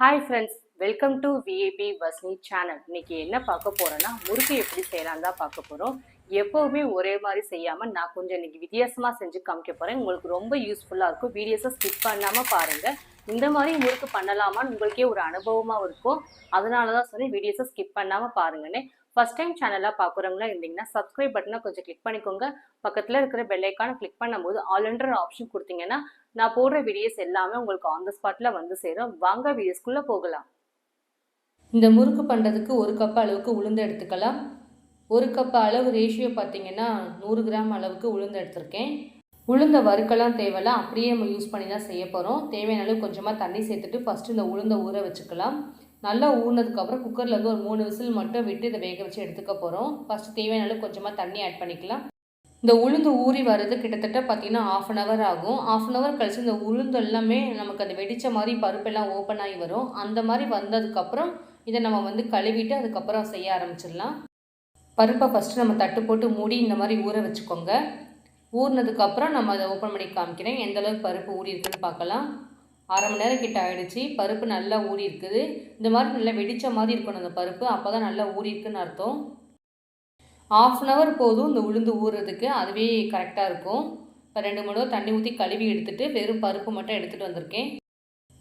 Hi friends welcome to விஏபி பஸ்னி channel இன்னைக்கு என்ன பார்க்க போறேன்னா முறுக்கு எப்படி செய்யலாம் தான் பார்க்க போறோம். எப்பவுமே ஒரே மாதிரி செய்யாம நான் கொஞ்சம் இன்னைக்கு வித்தியாசமா செஞ்சு காமிக்க போறேன். உங்களுக்கு ரொம்ப யூஸ்ஃபுல்லா இருக்கும். வீடியோஸை ஸ்கிப் பண்ணாம பாருங்க. இந்த மாதிரி முறுக்கு பண்ணலாமான்னு உங்களுக்கே ஒரு அனுபவமாக இருக்கும். அதனால தான் சொன்னேன் வீடியோஸை ஸ்கிப் பண்ணாமல் பாருங்கன்னு. ஃபஸ்ட் டைம் சேனலாக பார்க்குறவங்களா இருந்தீங்கன்னா சப்ஸ்கிரைப் பட்டனை கொஞ்சம் கிளிக் பண்ணிக்கோங்க. பக்கத்தில் இருக்கிற பெல் கிளிக் பண்ணும்போது ஆல்ரெண்டர் ஆப்ஷன் கொடுத்தீங்கன்னா நான் போடுற வீடியோஸ் எல்லாமே உங்களுக்கு ஆன் த ஸ்பாட்டில் வந்து சேரும். வாங்க வீடியோஸ்குள்ளே போகலாம். இந்த முறுக்கு பண்ணுறதுக்கு ஒரு கப் அளவுக்கு உளுந்து எடுத்துக்கலாம். ஒரு கப் அளவு ரேஷியோ பார்த்தீங்கன்னா நூறு கிராம் அளவுக்கு உளுந்து எடுத்திருக்கேன். உளுந்த வறுக்கலாம் தேவையில்லாம் அப்படியே நம்ம யூஸ் பண்ணி தான் செய்ய போகிறோம் தேவையான அளவு கொஞ்சமாக தண்ணி சேர்த்துட்டு ஃபஸ்ட்டு இந்த உளுந்தை ஊற வச்சுக்கலாம். நல்லா ஊறினதுக்கப்புறம் குக்கரில் வந்து ஒரு மூணு விசில் மட்டும் விட்டு இதை வேக வச்சு எடுத்துக்க போகிறோம் ஃபஸ்ட்டு தேவையான அளவு கொஞ்சமாக தண்ணி ஆட் பண்ணிக்கலாம். இந்த உளுந்து ஊறி வர்றது கிட்டத்தட்ட பார்த்தீங்கன்னா ஆஃப் அன் ஹவர் ஆகும். ஆஃப் அன் ஹவர் கழிச்சு இந்த உளுந்து எல்லாமே நமக்கு அந்த வெடித்த மாதிரி பருப்பெல்லாம் ஓப்பன் ஆகி வரும். அந்த மாதிரி வந்ததுக்கப்புறம் இதை நம்ம வந்து கழுவிட்டு அதுக்கப்புறம் செய்ய ஆரம்பிச்சிடலாம். பருப்பை ஃபஸ்ட்டு நம்ம தட்டு போட்டு மூடி இந்த மாதிரி ஊற வச்சுக்கோங்க. ஊறினதுக்கப்புறம் நம்ம அதை ஓப்பன் பண்ணி காமிக்கிறேன். எந்த அளவுக்கு பருப்பு ஊறி இருக்குன்னு பார்க்கலாம். அரை மணி நேரம் கிட்ட ஆகிடுச்சி பருப்பு நல்லா ஊறி இருக்குது. இந்த மாதிரி நல்லா வெடித்த மாதிரி இருக்கணும் அந்த பருப்பு. அப்போ தான் நல்லா ஊறி இருக்குன்னு அர்த்தம். ஆஃப் அன் ஹவர் போதும் இந்த உளுந்து ஊறுறதுக்கு அதுவே கரெக்டாக இருக்கும். இப்போ ரெண்டு மூணு தடவை தண்ணி ஊற்றி கழுவி எடுத்துட்டு வெறும் பருப்பு மட்டும் எடுத்துகிட்டு வந்திருக்கேன்.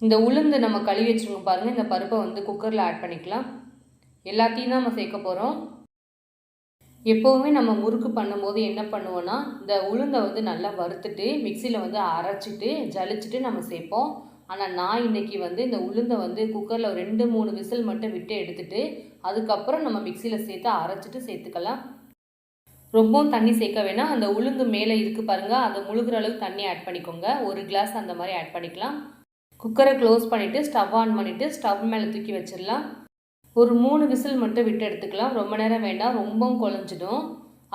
இந்த உளுந்து நம்ம கழுவி வச்சுருக்கோம் பாருங்கள் இந்த பருப்பை வந்து குக்கரில் ஆட் பண்ணிக்கலாம். எல்லாத்தையும் தான் நம்ம சேர்க்க போகிறோம் எப்போவுமே நம்ம முறுக்கு பண்ணும்போது என்ன பண்ணுவோன்னா இந்த உளுந்தை வந்து நல்லா வறுத்துட்டு மிக்சியில் வந்து அரைச்சிட்டு ஜலிச்சுட்டு நம்ம சேர்ப்போம். ஆனால் நான் இன்னைக்கு வந்து இந்த உளுந்தை வந்து குக்கரில் ரெண்டு மூணு விசில் மட்டும் விட்டு எடுத்துட்டு அதுக்கப்புறம் நம்ம மிக்சியில் சேர்த்து அரைச்சிட்டு சேர்த்துக்கலாம். ரொம்பவும் தண்ணி சேர்க்க வேணாம். அந்த உளுந்து மேலே இருக்குது பாருங்கள் அதை முழுகிற அளவுக்கு தண்ணி ஆட் பண்ணிக்கோங்க. ஒரு கிளாஸ் அந்த மாதிரி ஆட் பண்ணிக்கலாம். குக்கரை க்ளோஸ் பண்ணிவிட்டு ஸ்டவ் ஆன் பண்ணிவிட்டு ஸ்டவ் மேலே தூக்கி வச்சிடலாம். ஒரு மூணு விசில் மட்டும் விட்டு எடுத்துக்கலாம். ரொம்ப நேரம் வேண்டாம். ரொம்பவும் குழஞ்சிடும்.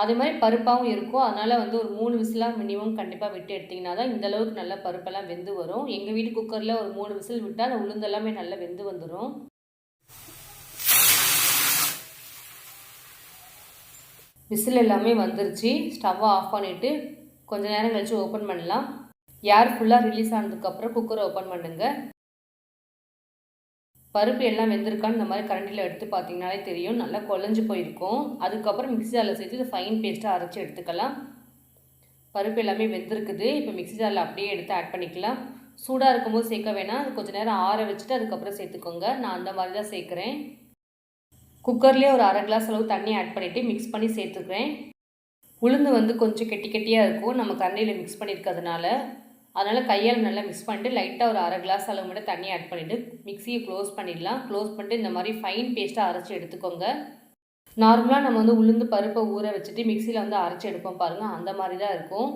அதே மாதிரி பருப்பாகவும் இருக்கும். அதனால் வந்து ஒரு மூணு விசிலாக மினிமம் கண்டிப்பாக விட்டு எடுத்திங்கன்னா தான் இந்த அளவுக்கு நல்லா பருப்பெல்லாம் வெந்து வரும். எங்கள் வீட்டு குக்கரில் ஒரு மூணு விசில் விட்டால் அந்த உளுந்தெல்லாமே நல்லா வெந்து வந்துடும் விசில் எல்லாமே வந்துருச்சு. ஸ்டவ்வை ஆஃப் பண்ணிவிட்டு கொஞ்சம் நேரம் கழித்து ஓப்பன் பண்ணலாம். ஏர் ஃபுல்லாக ரிலீஸ் ஆனதுக்கப்புறம் குக்கரை ஓப்பன் பண்ணுங்கள் பருப்பு எல்லாம் வெந்திருக்கான்னு இந்த மாதிரி கரண்டியில் எடுத்து பார்த்தீங்கனாலே தெரியும். நல்லா குழஞ்சி போயிருக்கும். அதுக்கப்புறம் மிக்ஸி ஜாரில் சேர்த்து இதை ஃபைன் பேஸ்ட்டாக அரைச்சி எடுத்துக்கலாம். பருப்பு எல்லாமே வெந்திருக்குது. இப்போ மிக்ஸி ஜாரில் அப்படியே எடுத்து ஆட் பண்ணிக்கலாம். சூடாக இருக்கும்போது சேர்க்க வேணாம். அது கொஞ்சம் நேரம் ஆற வச்சுட்டு அதுக்கப்புறம் சேர்த்துக்கோங்க. நான் அந்த மாதிரி தான் சேர்க்குறேன். குக்கர்லேயே ஒரு அரை கிளாஸ் அளவு தண்ணி ஆட் பண்ணிவிட்டு மிக்ஸ் பண்ணி சேர்த்துக்கிறேன். உளுந்து வந்து கொஞ்சம் கெட்டி கெட்டியாக இருக்கும். நம்ம கரண்டியில் மிக்ஸ் பண்ணியிருக்கிறதுனால அதனால் கையால் நல்லா மிக்ஸ் பண்ணிட்டு லைட்டாக ஒரு அரை கிளாஸ் அளவு மட்டும் தண்ணி ஆட் பண்ணிவிட்டு மிக்சியை க்ளோஸ் பண்ணிடலாம். க்ளோஸ் பண்ணிட்டு இந்த மாதிரி ஃபைன் பேஸ்ட்டாக அரைச்சி எடுத்துக்கோங்க. நார்மலாக நம்ம வந்து உளுந்து பருப்பை ஊற வச்சுட்டு மிக்சியில் வந்து அரைச்சி எடுப்போம் பாருங்கள் அந்த மாதிரி தான் இருக்கும்.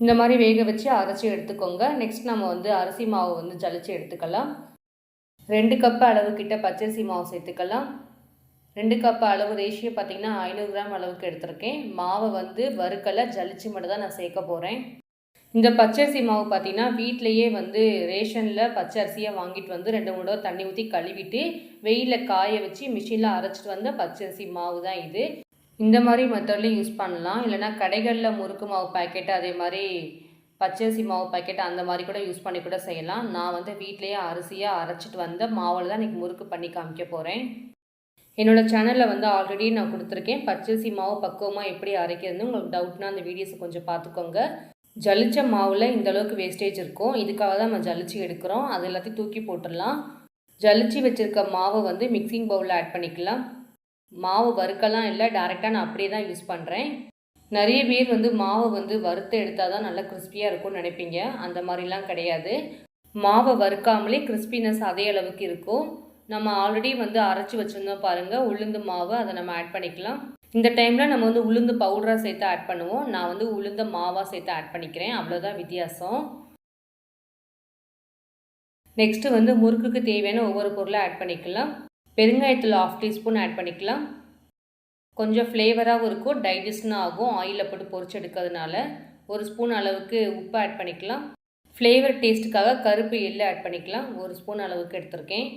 இந்த மாதிரி வேக வச்சு அரைச்சி எடுத்துக்கோங்க. நெக்ஸ்ட் நம்ம வந்து அரிசி மாவு வந்து ஜலிச்சு எடுத்துக்கலாம். ரெண்டு கப்பு அளவு கிட்ட பச்சரிசி மாவு சேர்த்துக்கலாம். ரெண்டு கப் அளவு ரேஷியோ பார்த்தீங்கன்னா ஐநூறு கிராம் அளவுக்கு எடுத்திருக்கேன். மாவை வந்து வறுக்கலை ஜலிச்சு மட்டும் தான் நான் சேர்க்க போகிறேன் இந்த பச்சரிசி மாவு பார்த்தீங்கன்னா வீட்டிலையே வந்து ரேஷனில் பச்சரிசியை வாங்கிட்டு வந்து ரெண்டு மூணு தண்ணி ஊற்றி கழுவிட்டு வெயிலில் காய வச்சு மிஷினில் அரைச்சிட்டு வந்த பச்சரிசி மாவு தான் இது. இந்த மாதிரி மெத்தட்லையும் யூஸ் பண்ணலாம். இல்லைனா கடைகளில் முறுக்கு மாவு பாக்கெட்டு அதே மாதிரி பச்சரிசி மாவு பாக்கெட் அந்த மாதிரி கூட யூஸ் பண்ணி கூட செய்யலாம். நான் வந்து வீட்லேயே அரிசியாக அரைச்சிட்டு வந்த மாவில் தான் இன்றைக்கி முறுக்கு பண்ணி காமிக்க போகிறேன் என்னோடய சேனலில் வந்து ஆல்ரெடி நான் கொடுத்துருக்கேன். பச்சரிசி மாவு பக்குவமாக எப்படி அரைக்கிறதுன்னு. உங்களுக்கு டவுட்னா அந்த வீடியோஸை கொஞ்சம் பார்த்துக்கோங்க. ஜலிச்ச மாவில் இந்த அளவுக்கு வேஸ்டேஜ் இருக்கும். இதுக்காக தான் நம்ம ஜலிச்சு எடுக்கிறோம். அது எல்லாத்தையும் தூக்கி போட்டுடலாம். ஜலிச்சு வச்சுருக்க மாவை வந்து மிக்சிங் பவுலில் ஆட் பண்ணிக்கலாம். மாவு வறுக்கலாம் இல்லை டேரெக்டாக நான் அப்படியே தான் யூஸ் பண்ணுறேன் நிறைய பேர் வந்து மாவை வந்து வறுத்து எடுத்தால் தான் நல்லா கிறிஸ்பியாக இருக்கும்னு நினைப்பீங்க. அந்த மாதிரிலாம் கிடையாது. மாவை வறுக்காமலே கிறிஸ்பினஸ் அதே அளவுக்கு இருக்கும். நம்ம ஆல்ரெடி வந்து அரைச்சி வச்சுருந்தோம் பாருங்கள் உளுந்து மாவு அதை நம்ம ஆட் பண்ணிக்கலாம். இந்த டைமில் நம்ம வந்து உளுந்து பவுடராக சேர்த்து ஆட் பண்ணுவோம். நான் வந்து உளுந்த மாவாக சேர்த்து ஆட் பண்ணிக்கிறேன். அவ்வளோதான் வித்தியாசம். நெக்ஸ்ட்டு வந்து முறுக்குக்கு தேவையான ஒவ்வொரு பொருளை ஆட் பண்ணிக்கலாம். பெருங்காயத்தில் ஆஃப் டீஸ்பூன் ஆட் பண்ணிக்கலாம். கொஞ்சம் ஃப்ளேவராகவும் இருக்கும் டைஜஸ்ட்னும் ஆகும். ஆயிலில் போட்டு பொரிச்சு எடுக்கிறதுனால ஒரு ஸ்பூன் அளவுக்கு உப்பு ஆட் பண்ணிக்கலாம். ஃப்ளேவர் டேஸ்ட்டுக்காக கருப்பு எள்ளு ஆட் பண்ணிக்கலாம். ஒரு ஸ்பூன் அளவுக்கு எடுத்திருக்கேன்.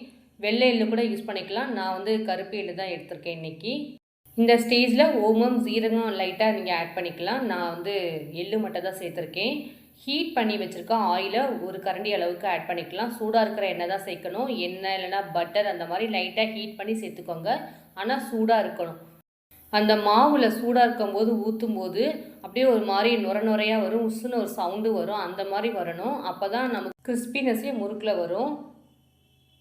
வெள்ளை எள்ளு கூட யூஸ் பண்ணிக்கலாம். நான் வந்து கருப்பு எள்ளு தான் எடுத்திருக்கேன் இன்றைக்கி இந்த ஸ்டேஜில் ஓமம் சீரகம் லைட்டாக நீங்கள் ஆட் பண்ணிக்கலாம். நான் வந்து எள்ளு மட்டும் தான் சேர்த்துருக்கேன். ஹீட் பண்ணி வச்சுருக்க ஆயிலை ஒரு கரண்டி அளவுக்கு ஆட் பண்ணிக்கலாம். சூடாக இருக்கிற எண்ணெய் தான் சேர்க்கணும். எண்ணெய் இல்லைன்னா பட்டர் அந்த மாதிரி லைட்டாக ஹீட் பண்ணி சேர்த்துக்கோங்க. ஆனால் சூடாக இருக்கணும். அந்த மாவில் சூடாக இருக்கும்போது ஊற்றும் போது அப்படியே ஒரு மாதிரி நுர நுரையாக வரும். உசுன்னு ஒரு சவுண்டு வரும். அந்த மாதிரி வரணும். அப்போ தான் நமக்கு கிறிஸ்பினஸ்ஸே முறுக்கில் வரும்.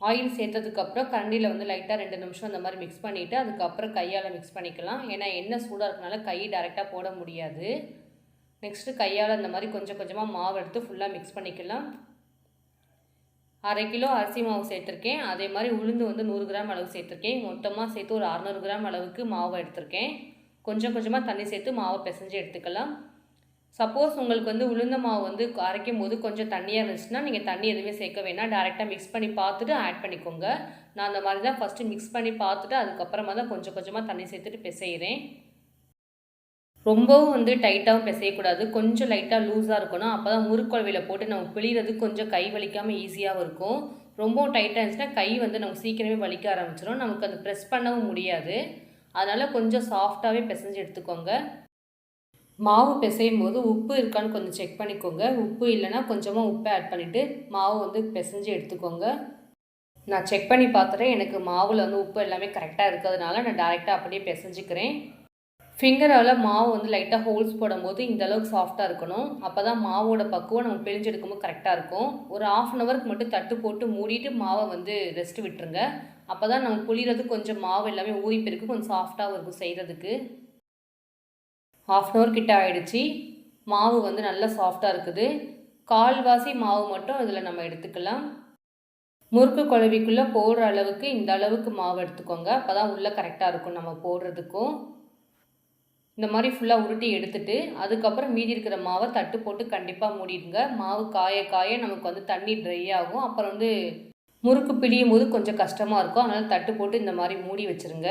ஆயில் சேர்த்ததுக்கப்புறம் கரண்டியில் வந்து லைட்டாக ரெண்டு நிமிஷம் அந்த மாதிரி மிக்ஸ் பண்ணிவிட்டு அதுக்கப்புறம் கையால் மிக்ஸ் பண்ணிக்கலாம். ஏன்னா எண்ணெய் சூடாக இருக்கனால கை டேரெக்டாக போட முடியாது. நெக்ஸ்ட்டு கையால் இந்த மாதிரி கொஞ்சம் கொஞ்சமாக மாவு எடுத்து ஃபுல்லாக மிக்ஸ் பண்ணிக்கலாம். அரை கிலோ அரிசி மாவு சேர்த்துருக்கேன். அதே மாதிரி உளுந்து வந்து நூறு கிராம் அளவு சேர்த்துருக்கேன். மொத்தமாக சேர்த்து ஒரு அறநூறு கிராம் அளவுக்கு மாவு எடுத்திருக்கேன். கொஞ்சம் கொஞ்சமாக தண்ணி சேர்த்து மாவை பிசைஞ்சு எடுத்துக்கலாம். சப்போஸ் உங்களுக்கு வந்து உளுந்த மாவு வந்து அரைக்கும் போது கொஞ்சம் தண்ணியாக இருந்துச்சுன்னா நீங்கள் தண்ணி எதுவுமே சேர்க்க வேணாம். டேரெக்டாக மிக்ஸ் பண்ணி பார்த்துட்டு ஆட் பண்ணிக்கோங்க. நான் அந்த மாதிரி தான் ஃபஸ்ட்டு மிக்ஸ் பண்ணி பார்த்துட்டு அதுக்கப்புறமா தான் கொஞ்சம் கொஞ்சமாக தண்ணி சேர்த்துட்டு பிசைகிறேன் ரொம்பவும் வந்து டைட்டாகவும் பிசையக்கூடாது. கொஞ்சம் லைட்டாக லூஸாக இருக்கணும். அப்போ தான் முறுக்குழவையில் போட்டு நம்ம பிழிகிறது கொஞ்சம் கை வலிக்காமல் ஈஸியாகவும் இருக்கும். ரொம்பவும் டைட்டாக இருந்துச்சுன்னா கை வந்து நமக்கு சீக்கிரமே வலிக்க ஆரம்பிச்சிடும் நமக்கு அது ப்ரெஸ் பண்ணவும் முடியாது. அதனால் கொஞ்சம் சாஃப்டாகவே பிசைஞ்சு எடுத்துக்கோங்க. மாவு பிசையும் போது உப்பு இருக்கான்னு கொஞ்சம் செக் பண்ணிக்கோங்க. உப்பு இல்லைன்னா கொஞ்சமாக உப்பை ஆட் பண்ணிவிட்டு மாவு வந்து பிசைஞ்சு எடுத்துக்கோங்க. நான் செக் பண்ணி பார்த்துறேன். எனக்கு மாவில் வந்து உப்பு எல்லாமே கரெக்டாக இருக்கிறதுனால நான் டேரெக்டாக அப்படியே பிசைஞ்சிக்கிறேன். ஃபிங்கரால் மாவு வந்து லைட்டாக ஹோல்ஸ் போடும்போது இந்த அளவுக்கு சாஃப்டாக இருக்கணும். அப்போ தான் மாவோட பக்குவம் நம்ம பிழிஞ்சு எடுக்கும்போது கரெக்டாக இருக்கும். ஒரு ஆஃப் அன் ஹவருக்கு மட்டும் தட்டு போட்டு மூடிட்டு மாவை வந்து ரெஸ்ட் விட்டுருங்க. அப்போ தான் நம்ம புளிகிறது கொஞ்சம் மாவு எல்லாமே ஊறி போயிருக்கு கொஞ்சம் சாஃப்டாகவும் இருக்கும் செய்கிறதுக்கு ஆஃப் அன் ஹவர் கிட்ட ஆயிடுச்சு. மாவு வந்து நல்லா சாஃப்டாக இருக்குது. கால்வாசி மாவு மட்டும் இதில் நம்ம எடுத்துக்கலாம். முறுக்கு குழவிக்குள்ளே போடுற அளவுக்கு இந்த அளவுக்கு மாவு எடுத்துக்கோங்க. அப்போ தான் உள்ளே கரெக்டாக இருக்கும் நம்ம போடுறதுக்கும். இந்த மாதிரி ஃபுல்லாக உருட்டி எடுத்துட்டு அதுக்கப்புறம் மீதி இருக்கிற மாவை தட்டு போட்டு கண்டிப்பாக மூடிடுங்க. மாவு காய காய நமக்கு வந்து தண்ணி ட்ரை ஆகும். அப்புறம் வந்து முறுக்கு பிழியும் போது கொஞ்சம் கஷ்டமாக இருக்கும். அதனால் தட்டு போட்டு இந்த மாதிரி மூடி வச்சுருங்க.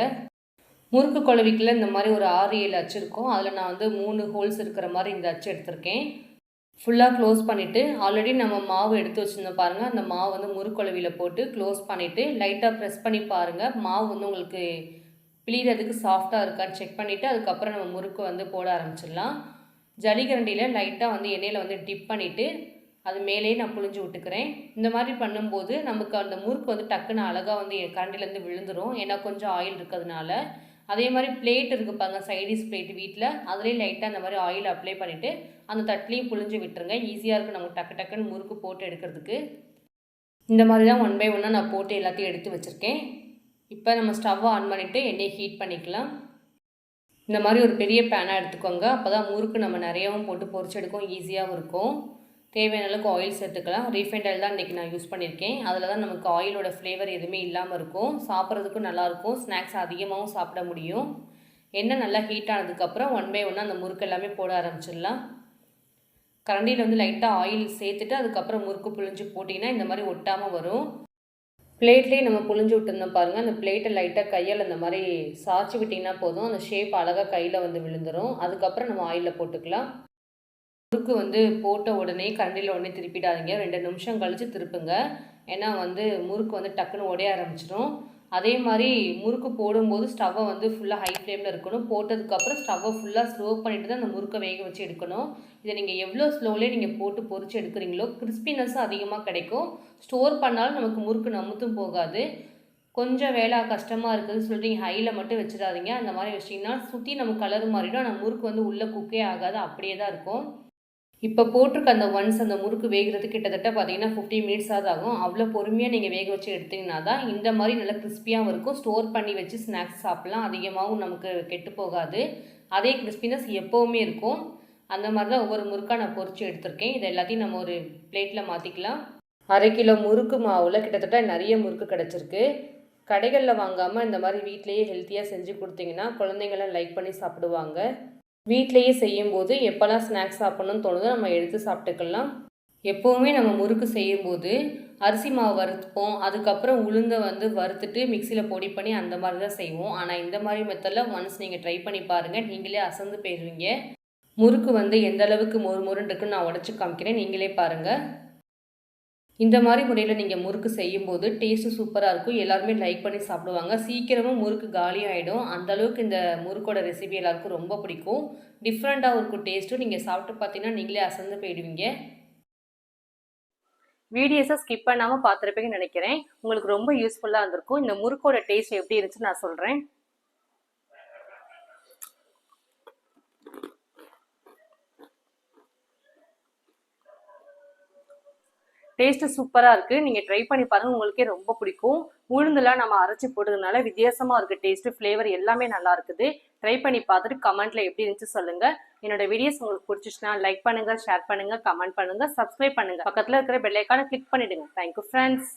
முறுக்கு குழவிக்குள்ள இந்த மாதிரி ஒரு ஆறு ஏழு அச்சு இருக்கும். அதில் நான் வந்து மூணு ஹோல்ஸ் இருக்கிற மாதிரி இந்த அச்சு எடுத்திருக்கேன். ஃபுல்லாக க்ளோஸ் பண்ணிவிட்டு ஆல்ரெடி நம்ம மாவு எடுத்து வச்சுருந்தோம் பாருங்கள் அந்த மாவு வந்து முறுக்குழவியில் போட்டு க்ளோஸ் பண்ணிவிட்டு லைட்டாக ப்ரெஸ் பண்ணி பாருங்கள் மாவு வந்து உங்களுக்கு பிழிகிறதுக்கு சாஃப்டாக இருக்கான்னு செக் பண்ணிவிட்டு அதுக்கப்புறம் நம்ம முறுக்கு வந்து போட ஆரம்பிச்சிடலாம். ஜலிகரண்டியில் லைட்டாக வந்து எண்ணெயில் வந்து டிப் பண்ணிவிட்டு அது மேலேயே நான் புழிஞ்சு விட்டுக்கிறேன். இந்த மாதிரி பண்ணும்போது நமக்கு அந்த முறுக்கு வந்து டக்குன்னு அழகாக வந்து கரண்டிலேருந்து விழுந்துடும் ஏன்னா கொஞ்சம் ஆயில் இருக்கிறதுனால. அதே மாதிரி பிளேட் இருக்குது பாருங்க சைடிஸ் பிளேட் வீட்டில் அதுலேயும் லைட்டாக அந்த மாதிரி ஆயில் அப்ளை பண்ணிவிட்டு அந்த தட்டிலையும் புழிஞ்சு விட்டுருங்க. ஈஸியாக இருக்கும் நமக்கு டக்கு டக்குன்னு முறுக்கு போட்டு எடுக்கிறதுக்கு. இந்த மாதிரி தான் ஒன் பை ஒன்னாக நான் போட்டு எல்லாத்தையும் எடுத்து வச்சுருக்கேன். இப்போ நம்ம ஸ்டவ்வை ஆன் பண்ணிவிட்டு எண்ணெயை ஹீட் பண்ணிக்கலாம். இந்த மாதிரி ஒரு பெரிய பேனாக எடுத்துக்கோங்க. அப்போ தான் முறுக்கு நம்ம நிறையாவும் போட்டு பொறிச்செடுக்கும் ஈஸியாகவும் இருக்கும். தேவையான அளவுக்கு ஆயில் சேர்த்துக்கலாம். ரீஃபைண்ட் ஆயில் தான் இன்றைக்கி நான் யூஸ் பண்ணியிருக்கேன். அதில் தான் நமக்கு ஆயிலோட ஃப்ளேவர் எதுவுமே இல்லாமல் இருக்கும். சாப்பிட்றதுக்கும் நல்லாயிருக்கும் ஸ்நாக்ஸ் அதிகமாகவும் சாப்பிட முடியும். எண்ணெய் நல்லா ஹீட் ஆனதுக்கப்புறம் ஒன் பை ஒன்னாக அந்த முறுக்கு எல்லாமே போட ஆரம்பிச்சிடலாம். கரண்டியில் வந்து லைட்டாக ஆயில் சேர்த்துட்டு அதுக்கப்புறம் முறுக்கு புழிஞ்சு போட்டிங்கன்னா இந்த மாதிரி ஒட்டாமல் வரும். பிளேட்லேயே நம்ம புழிஞ்சு விட்டுருந்தோம் பாருங்கள் அந்த பிளேட்டை லைட்டாக கையால் இந்த மாதிரி சாய்ச்சி விட்டிங்கன்னா போதும். அந்த ஷேப் அழகாக கையில் வந்து விழுந்துடும் அதுக்கப்புறம் நம்ம ஆயிலில் போட்டுக்கலாம். முறுக்கு வந்து போட்ட உடனே கரண்டியில் உடனே திருப்பிடாதீங்க. ரெண்டு நிமிஷம் கழித்து திருப்புங்க. ஏன்னா வந்து முறுக்கு வந்து டக்குன்னு உடைய ஆரம்பிச்சிடும். அதே மாதிரி முறுக்கு போடும்போது ஸ்டவ்வை வந்து ஃபுல்லாக ஹை ஃப்ளேமில் இருக்கணும். போட்டதுக்கப்புறம் ஸ்டவ்வை ஃபுல்லாக ஸ்லோ பண்ணிட்டு தான் அந்த முறுக்கை வேக வச்சு எடுக்கணும். இதை நீங்கள் எவ்வளோ ஸ்லோவிலே நீங்கள் போட்டு பொரிச்சு எடுக்கிறீங்களோ கிறிஸ்பினஸ்ஸும் அதிகமாக கிடைக்கும். ஸ்டோர் பண்ணாலும் நமக்கு முறுக்கு நமுத்தும் போகாது. கொஞ்சம் வேலை கஷ்டமாக இருக்குதுன்னு சொல்லிட்டு நீங்கள் ஹையில் மட்டும் வச்சிடாதீங்க. அந்த மாதிரி வச்சிங்கன்னா சுற்றி நம்ம கலர் மாறிடும். ஆனால் முறுக்கு வந்து உள்ளே குக்கே ஆகாது. அப்படியே தான் இருக்கும். இப்போ போட்டிருக்க அந்த ஒன்ஸ் அந்த முறுக்கு வேகிறது கிட்டத்தட்ட பார்த்தீங்கன்னா ஃபிஃப்டி மினிட்ஸாவது ஆகும். அவ்வளோ பொறுமையாக நீங்கள் வேக வச்சு எடுத்தீங்கன்னா தான் இந்த மாதிரி நல்லா கிறிஸ்பியாகவும் இருக்கும். ஸ்டோர் பண்ணி வச்சு ஸ்நாக்ஸ் சாப்பிட்லாம். அதிகமாகவும் நமக்கு கெட்டு போகாது. அதே கிறிஸ்பினஸ் எப்போவுமே இருக்கும். அந்த மாதிரி தான் ஒவ்வொரு முறுக்காக நான் பொறிச்சு எடுத்திருக்கேன். இதை எல்லாத்தையும் நம்ம ஒரு பிளேட்டில் மாற்றிக்கலாம் அரை கிலோ முறுக்கு மாவில் கிட்டத்தட்ட நிறைய முறுக்கு கிடச்சிருக்கு. கடைகளில் வாங்காமல் இந்த மாதிரி வீட்லேயே ஹெல்த்தியாக செஞ்சு கொடுத்தீங்கன்னா குழந்தைங்களாம் லைக் பண்ணி சாப்பிடுவாங்க. வீட்டிலேயே செய்யும்போது எப்போல்லாம் ஸ்நாக்ஸ் சாப்பிட்ணுன்னு தோணுதோ நம்ம எடுத்து சாப்பிட்டுக்கலாம். எப்போவுமே நம்ம முறுக்கு செய்யும்போது அரிசி மாவு வறுத்துப்போம். அதுக்கப்புறம் உளுந்தை வந்து வறுத்துட்டு மிக்சியில் பொடி பண்ணி அந்த மாதிரி தான் செய்வோம். ஆனால் இந்த மாதிரி மெத்தடில் ஒன்ஸ் நீங்கள் ட்ரை பண்ணி பாருங்கள் நீங்களே அசந்து போயிடுவீங்க முறுக்கு வந்து எந்த அளவுக்கு மொறு மொறுன்னு இருக்குன்னு நான் உடச்சி காமிக்கிறேன். நீங்களே பாருங்கள் இந்த மாதிரி முறையில் நீங்கள் முறுக்கு செய்யும்போது டேஸ்ட்டு சூப்பராக இருக்கும். எல்லாருமே லைக் பண்ணி சாப்பிடுவாங்க. சீக்கிரமும் முறுக்கு காலியாகிடும் அந்தளவுக்கு இந்த முறுக்கோட ரெசிபி எல்லாருக்கும் ரொம்ப பிடிக்கும். டிஃப்ரெண்ட்டாக இருக்கும் டேஸ்ட்டும் நீங்கள் சாப்பிட்டு பார்த்தீங்கன்னா நீங்களே அசந்து போயிடுவீங்க. வீடியோஸை ஸ்கிப் பண்ணாமல் பார்த்துருப்பீங்கன்னு நினைக்கிறேன். உங்களுக்கு ரொம்ப யூஸ்ஃபுல்லாக இருந்திருக்கும். இந்த முறுக்கோட டேஸ்ட் எப்படி இருந்துச்சுன்னு நான் சொல்கிறேன் டேஸ்ட்டு சூப்பராக இருக்குது நீங்கள் ட்ரை பண்ணி பாருங்கள் உங்களுக்கே ரொம்ப பிடிக்கும். உளுந்துலாம் நம்ம அரைச்சி போடுறதுனால வித்தியாசமாக இருக்குது டேஸ்ட்டு ஃப்ளேவர் எல்லாமே நல்லா இருக்குது. ட்ரை பண்ணி பார்த்துட்டு கமெண்ட்டில் எப்படி இருந்துச்சு சொல்லுங்கள் என்னோட வீடியோஸ் உங்களுக்கு பிடிச்சிச்சுன்னா லைக் பண்ணுங்கள் ஷேர் பண்ணுங்கள் கமெண்ட் பண்ணுங்கள் சப்ஸ்கிரைப் பண்ணுங்கள் பக்கத்தில் இருக்கிற பெல்லைக்கான கிளிக் பண்ணிவிடுங்க தேங்க்யூ ஃப்ரெண்ட்ஸ்